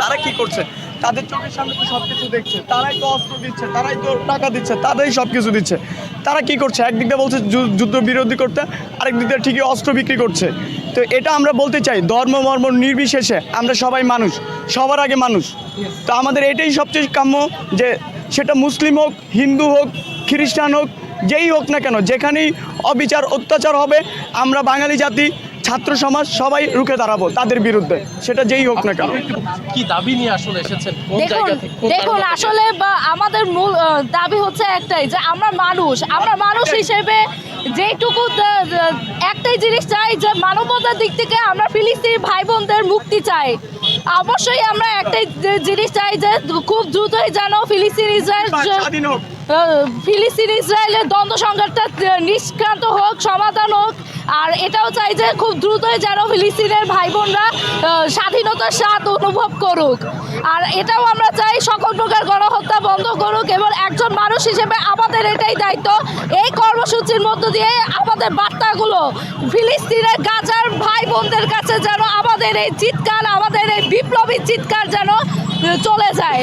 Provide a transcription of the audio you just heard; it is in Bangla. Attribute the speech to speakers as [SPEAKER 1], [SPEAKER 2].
[SPEAKER 1] তারা কি করছে? তাদের চোখের সামনে তো সব কিছু দেখছে। তারাই তো অস্ত্র দিচ্ছে, তারাই তো টাকা দিচ্ছে তারাই সব কিছু দিচ্ছে। তারা কি করছে? একদিক দিয়ে বলছে যুদ্ধ বিরোধী করতে আরেক দিক দিয়ে ঠিকই অস্ত্র বিক্রি করছে। তো এটা আমরা বলতে চাই, ধর্ম, মর্ম নির্বিশেষে আমরা সবাই মানুষ, সবার আগে মানুষ। তো আমাদের এটাই সবচেয়ে কাম্য যে সেটা মুসলিম হোক, হিন্দু হোক, খ্রিস্টান হোক যেই হোক না কেন যেখানেই অবিচার অত্যাচার হবে আমরা বাঙালি জাতি ছাত্র সমাজ সবাই রুখে দাঁড়াবো তাদের বিরুদ্ধে। সেটা যেই হোক না কেন।
[SPEAKER 2] কি দাবি নিয়ে আসলে এসেছেন? কোন
[SPEAKER 3] দেখুন
[SPEAKER 2] জায়গা থেকে?
[SPEAKER 3] দেখুন আসলে বা আমাদের মূল দাবি হচ্ছে একটাই যে আমরা মানুষ। আমরা মানুষ হিসেবে যেটুকু একটাই জিনিস চাই যে মানবতার দিক থেকে আমরা ফিলিস্তিনি ভাই বোনদের মুক্তি চাই। অবশ্যই আমরা একটাই জিনিস চাই যে খুব দ্রুতই যেন ফিলিস্তিন ইসরায়েল ফিলিস্তিন ইসরায়েলের দ্বন্দ্ব সংঘাতটা নিষ্ক্রান্ত হোক সমাধান হোক আর এটাও চাই যে খুব দ্রুতই যেন ফিলিস্তিনের ভাই বোনরা স্বাধীনতার স্বাদ অনুভব করুক। আর এটাও আমরা চাই সকল প্রকার গণহত্যা বন্ধ করুক এবং একজন মানুষ হিসেবে আমাদের এটাই দায়িত্ব। এই কর্মসূচির মধ্য দিয়ে আমাদের বার্তাগুলো ফিলিস্তিনের, গাজার ভাই বোনদের কাছে যেন আমাদের এই চিৎকার, আমাদের এই বিপ্লবী চিৎকার যেন চলে যায়।